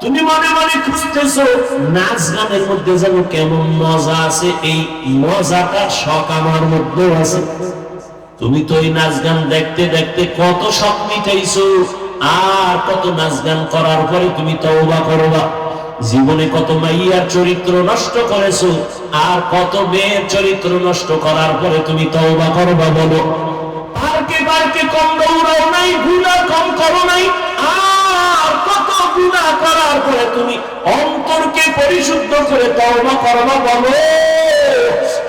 তুমি মনে মনে খুঁজতেছো, নাচ গানের মধ্যে যেন কেমন মজা আছে, এই মজাটা শখ আমার আছে। তুমি তো এই নাচ গান দেখতে দেখতে কত শখ মিটাইছো, আর কত নাচ গান করার পরে তুমি তওবা করবা। জীবনে কত মাইয়ার চরিত্র নষ্ট করেছ, আর কত মেয়ের চরিত্র নষ্ট করার পরে তুমি তওবা করবা বলো। পার্কে কম দৌড়াও নাই, গুণা কম করো নাই। আর কত গুণা করার পরে তুমি অন্তরকে পরিশুদ্ধ করে তওবা করবা বলো।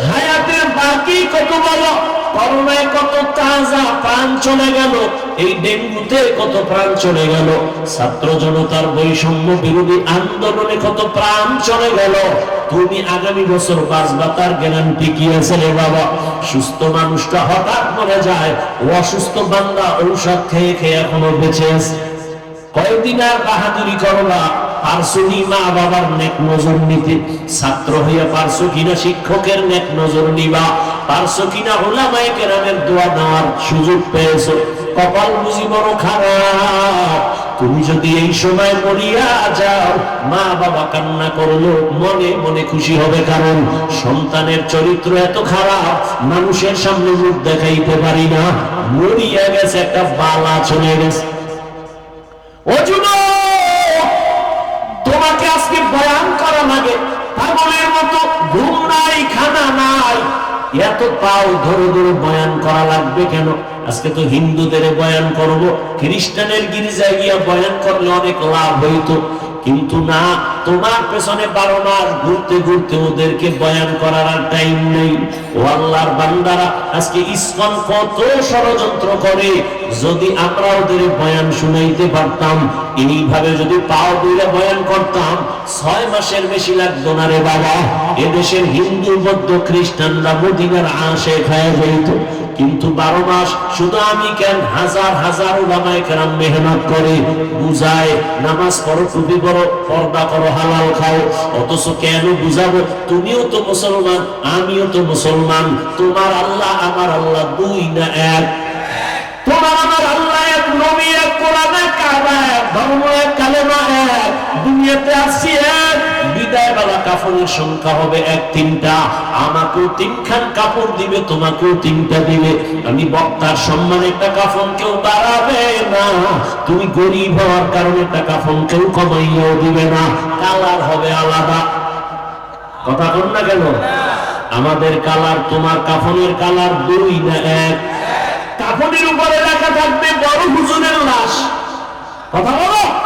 হায়াতের বাকি কত বলো? করোনায় কত তাজা পান চলে গেল এই ডেঙ্গুতে কত প্রাণ চলে গেল। ছাত্র জনতার বৈষম্য বিরোধী আন্দোলনে কত প্রাণ চলে গেল। তুমি আগামী বছর বাঁচবা, তার গ্যারান্টি কি আছে রে বাবা? সুস্থ মানুষটা হঠাৎ মরে যায়, ও অসুস্থ বান্দা ঔষধ খেয়ে খেয়ে এখনও বেঁচে আছে। কয়েকদিন আর বাহাদুরি করবা পারছ কি মা বাবার নেক নজর নিতে? ছাত্র হইয়া পারছ কিনা শিক্ষকের নেক নজর নিবা? পারছ কিনা ওলামায়ে কেরামের দোয়া নেওয়ার সুযোগ পেয়েছ? কপাল বুঝি বড় খারাপ। তুমি যদি এই সময় মরিয়া যাও মা বাবা কান্না করল, মনে মনে খুশি হবে, কারণ সন্তানের চরিত্র এত খারাপ, মানুষের সামনে মুখ দেখাইতে পারি না। মরিয়া গেছে, একটা বালা চলে গেছে। ও তোমাকে আজকে বয়ান করা লাগে পাগলের মতো ঘুম নাই, খানা নাই, এত পাও ধরে ধরে বয়ান করা লাগবে কেন? আজকে তো হিন্দুদের বয়ান করব, খ্রিস্টানের গির্জায় গিয়া বয়ান করলে অনেক লাভ হইতো। কিন্তু না, তোমার পেছনে বারো মাস ঘুরতে ঘুরতে ওদেরকে বয়ান করার আর টাইম নেই। ও আল্লাহর বান্দারা, আজকে ইসকন কত ষড়যন্ত্র করে। যদি আমরা ওদের বয়ান শুনাইতে পারতাম, এইভাবে যদি পাও দুইটা বয়ান করতাম, ছয় মাসের বেশি লাগতো না রে বাবা। এদেশের হিন্দু, বৌদ্ধ, খ্রিস্টানরা মদিনার আশে খায় যাইত কিন্তু বারো মাস শুধু আমি কেন হাজার হাজার ওলামায় কেরাম মেহনত করে বুঝায়, নামাজ পড়ো, টুপি পড়ো পর্দা করো, হালাল খাও, অথচ কেন বুঝাবো? তুমিও তো মুসলমান, আমিও তো মুসলমান। তোমার আল্লাহ আমার আল্লাহ দুই না এক। তোমার আমার আল্লাহ এক, নবী এক, কোরআন এক, কাবা এক, ধর্ম এক, কালেমা এক। দুনিয়াতে আসছি এক। কাপড়ের সংখ্যা হবে এক তিনটা, আমাকেও তিনখান কাপড় দিবে, তোমাকেও তিনটা দিবে। আমি বক্তার একটা কাফন কেউ না। তুমি গরিব হওয়ার কারণে একটা কাফন কেউ দিবে না। কালার হবে আলাদা। কথা বল না কেন? আমাদের কালার তোমার কাফনের কালার দুই না এক? কাফনের উপরে লেখা থাকবে বড় হুজুরের লাশ। কথা বলো?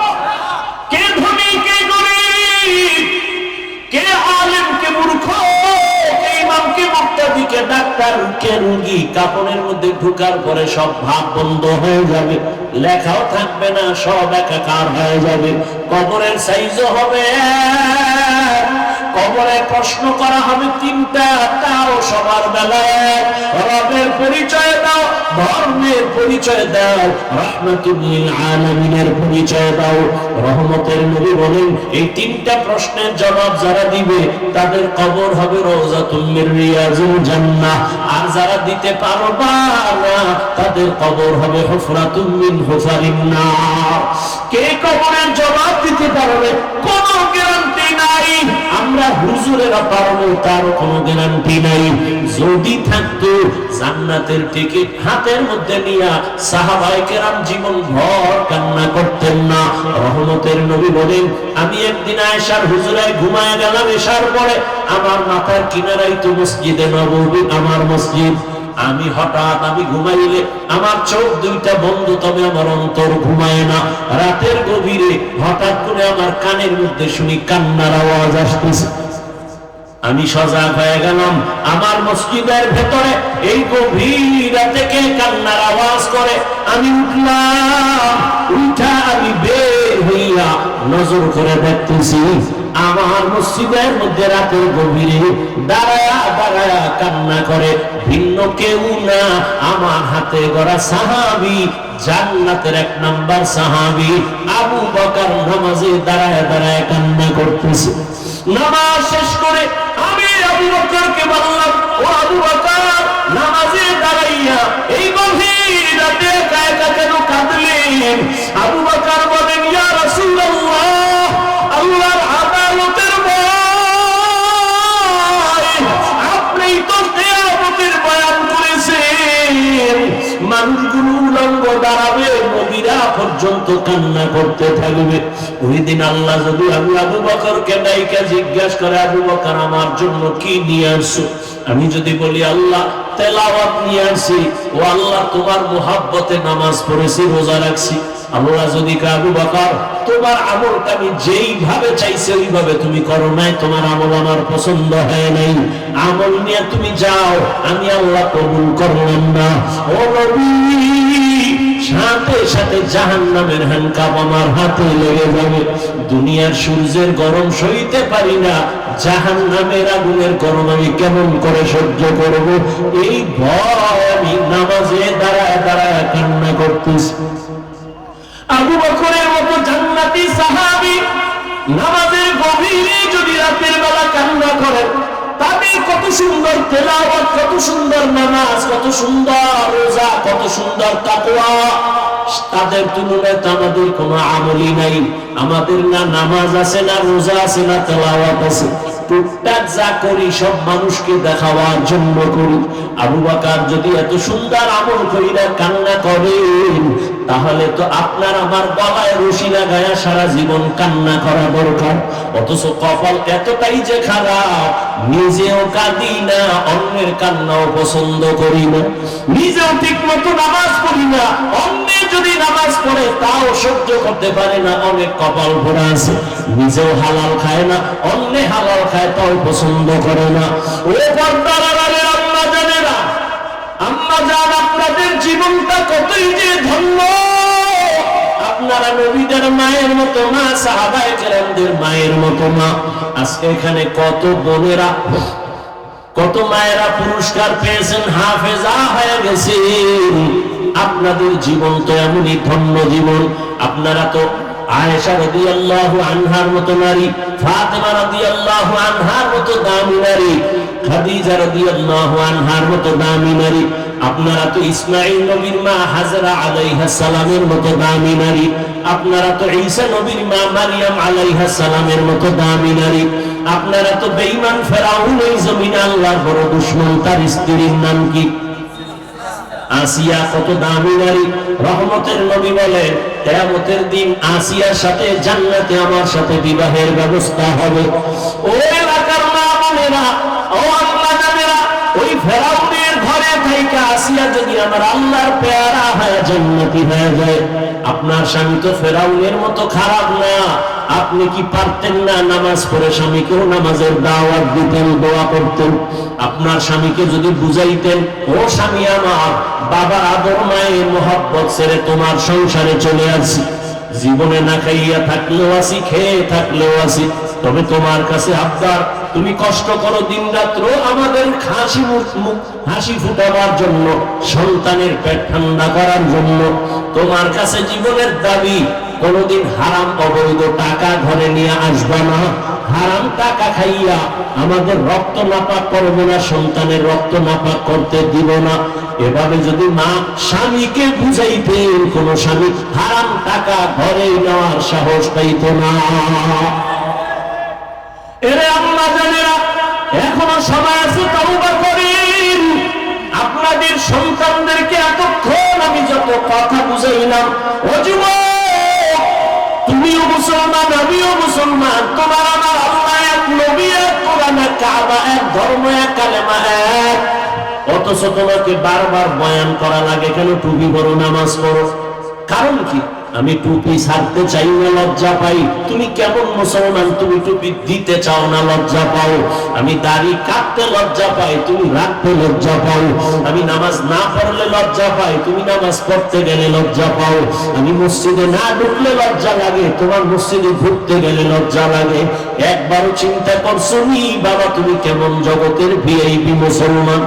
মুক্তাদি কে ডাক্তার কে রুগী, কাপড়ের মধ্যে ঢুকার পরে সব ভাব বন্ধ হয়ে যাবে। লেখাও থাকবে না, সব একাকার হয়ে যাবে। কবরের সাইজও হবে প্রশ্ন করা হবে তিনটা, তাও সবার বেলায়। রবের পরিচয় দাও, ধর্মের পরিচয় দাও আলামিনের পরিচয় দাও। রহমতের নবী বলেন, এই তিনটা প্রশ্নের জবাব যারা দিবে, তাদের কবর হবে রওজাতুল মির রিয়াজুল জান্নাহ। আর যারা দিতে পারবা না, তাদের কবর হবে হুফরাতুম মিন হুফারিন নার। কে কবরের জবাব দিতে পারবে? কোনো গ্যারান্টি নাই। আমরা হুজুরেরা পারব তার কোনো গ্যারান্টি নাই। যদি থাকতো, জান্নাতের টিকিট হাতের মধ্যে নিয়া সাহাবাই কেরাম জীবন ভর কান্না করতেন না। রহমতের নবী বলেন, আমি একদিন আয়েশার হুজুরায় ঘুমায় গেলাম এসার পরে আমার মাথার কিনারাই তো মসজিদে নবী আমার মসজিদ। আমি হঠাৎ আমি ঘুমাইলে আমার চোখ দুইটা বন্ধ, তবে আমার অন্তর ঘুমায় না। রাতের গভীরে হঠাৎ করে আমার কানের মধ্যে শুনি কান্নার আওয়াজ আসতেছে। আমি সজাগ হয়ে গেলাম। আমার মসজিদের ভেতরে এই গভীর রাতে কে কান্নার আওয়াজ করে? আমি উঠলাম, উঠা আমি বের নজর করে দেখতেছি, আমার মসজিদের মধ্যে রাতের গভীরে দাঁড়ায়া দাঁড়ায়া কান্না করে, ভিন্ন কেউ না, আমার হাতে গড়া সাহাবি, জান্নাতের এক নাম্বার সাহাবি, আবু বকর নামাজে দাঁড়ায় দাঁড়ায় কান্না করতেছে। নামাজ শেষ করে আমি আবু বকরকে বললাম, ও আবু বকর, নামাজে দাঁড়াইয়া এই গভীর রাতে একা কেন কাঁদলে আবু বকর বলেন, ইয়া রাসূলুল্লাহ আল্লাহর আদালতের আপনি তো কিয়ামতের বয়ান করেছেন। মানুষগুলো উলঙ্গ দাঁড়াবে, নবীরা পর্যন্ত কান্না করতে থাকবে। ওই দিন আল্লাহ যদি আমি আবু বকরকে নাইকা জিজ্ঞাসা করে, আবু বকর, আমার জন্য কি নিয়ে আসছো? আমি যদি বলি, আল্লাহ, তেলাওয়াত নিয়ে আসি ও আল্লাহ, তোমার মোহাব্বতে নামাজ পড়েছি, রোজা রাখছি। আল্লাহ যদি কাবু বাকার, তোমার আমলটা আমি যেইভাবে চাইছি, ওইভাবে তুমি করো নাই, তোমার আমল আমার পছন্দ হয় নাই। আমল নিয়ে তুমি যাও, আমি আল্লাহ কবুল করলাম না। ও নবী! সাথে সাথে জাহান নামের হ্যান্ডকাপ আমার হাতে লেগে যাবে। দুনিয়ার সূর্যের গরম সইতে পারি না জাহান নামের আগুনের গরম আমি কেমন করে সহ্য করব? এই ভয় আমি নামাজে দাঁড়ায় দাঁড়ায় কান্না করতেছি। আবু বকরের মতো জান্নাতি সাহাবী নামাজের গভীরে যদি রাতের বেলা কান্না করেন কত সুন্দর তেলাওয়াত, কত সুন্দর নামাজ, কত সুন্দর রোজা, কত সুন্দর তাকওয়া। তাদের তুলনায় তো আমাদের কোনো আমলই নাই। আমাদের না নামাজ আছে, না রোজা আছে, না তেলাওয়াত আছে। টুকটাক যা করি, সব মানুষকে দেখাবার জন্য করি। আবু বাকার যদি এত সুন্দর আমল করিরা কান্না করেন তাহলে তো আপনার আমার গলায় রশি লাগায়া সারা জীবন কান্না করা দরকার। অথচ কপাল এতটাই যে খারাপ, নিজেও কাঁদি না, অন্যের কান্নাও পছন্দ করি না। নিজেও ঠিক মতো নামাজ পড়ি না, অন্যের যদি নামাজ পড়ে, তাও সহ্য করতে পারে না, অনেক কপাল ভরা আছে। নিজেও হালাল খায় না, অন্যে হালাল খায়, তাও পছন্দ করে না। ও পর্দার জানে না জান কতই যে ধন্য আপনারা নবীদের মায়ের মতো মা কেরামদের মায়ের মতো মা। আজকে এখানে কত বোনেরা, কত মায়েরা পুরস্কার পেয়েছেন, হাফেজা হয়ে গেছেন আপনাদের জীবন তো এমনই ধন্য জীবন। আপনারা তো আয়েশা রাদিয়াল্লাহু আনহার মতো নারী, ফাতেমা রাদিয়াল্লাহু আনহার মতো দামি নারী, খাদিজা রাদিয়াল্লাহু আনহার মতো দামি নারী। আপনারা তো ইসমাইল নবীর মা হাজরা আলাইহা সালামের মতো দামি নারী। আপনারা তো ঈসা নবীর মা মারিয়াম আলাইহা সালামের মতো দামি নারী। আপনারা তো বেঈমান ফেরাউন এই জমিনে আল্লাহর বড় দুশমন, তার স্ত্রীর নাম কি? আসিয়া কত দামি নারী। রহমতের নবী বলে কেয়ামতের দিন আসিয়ার সাথে জান্নাতে আমার সাথে বিবাহের ব্যবস্থা হবে। ও এলাকার মা বোনেরা ও আম্মা জানেরা ওই ফেরাউনের ঘরে থাইকা আসিয়া যদি আমার আল্লাহর পেয়ারা হয় হয়ে যায়। আপনার স্বামী তো ফেরাউনের মতো খারাপ না। আপনি কি পারতেন না নামাজ পড়ে স্বামীকেও নামাজের দাওয়াত দিতেন, দোয়া করতেন? আপনার স্বামীকে যদি বুঝাইতেন, ও স্বামী আমার বাবার আদর, মায়ের মোহাব্বত ছেড়ে তোমার সংসারে চলে আসি। জীবনে না খাইয়া থাকলেও আসি, খেয়ে থাকলেও আসি। তবে তোমার কাছে আবদার, তুমি কষ্ট করো দিন রাত্র আমাদের হাসি মুখ, হাসি ফুটাবার জন্য, সন্তানের পেট ঠান্ডা করার জন্য। তোমার কাছে জীবনের দাবি, কোনদিন হারাম অবৈধ টাকা ঘরে নিয়ে আসবা না। হারাম টাকা খাইয়া আমাদের রক্ত নাপাক করব না, সন্তানের রক্ত নাপাক করতে দিব না। এভাবে যদি মা স্বামীকে বুঝাইতেন, কোন স্বামী হারাম টাকা ঘরে নেওয়ার সাহস পাইত না। এখনও সময় আছে আপনাদের সন্তানদেরকে এতক্ষণ আমি যত কথা বুঝাইলাম তুমিও মুসলমান, আমিও মুসলমান, তোমার আমার আল্লাহ এক নবী, এক কোরআন, এক কাবা, এক ধর্ম, এক কালেমা, এক। অথচ তোমাকে বারবার বয়ান করা লাগে, কেন টুপি বড় নামাজ পড়ো? কারণ কি? আমি টুপি ছাড়তে চাই না, লজ্জা পাই। তুমি কেমন মুসলমান, তুমি টুপি দিতে চাও না, লজ্জা পাও। আমি দাড়ি কাটতে লজ্জা পাই, তুমি রাখতে লজ্জা পাও। আমি নামাজ না পড়লে লজ্জা পাই, তুমি নামাজ পড়তে গেলে লজ্জা পাও। আমি মসজিদে না ঢুকলে লজ্জা লাগে, তোমার মসজিদে ঘুরতে গেলে লজ্জা লাগে। একবারও চিন্তা করছ নি, বাবা, তুমি কেমন জগতের ভিআইপি মুসলমান?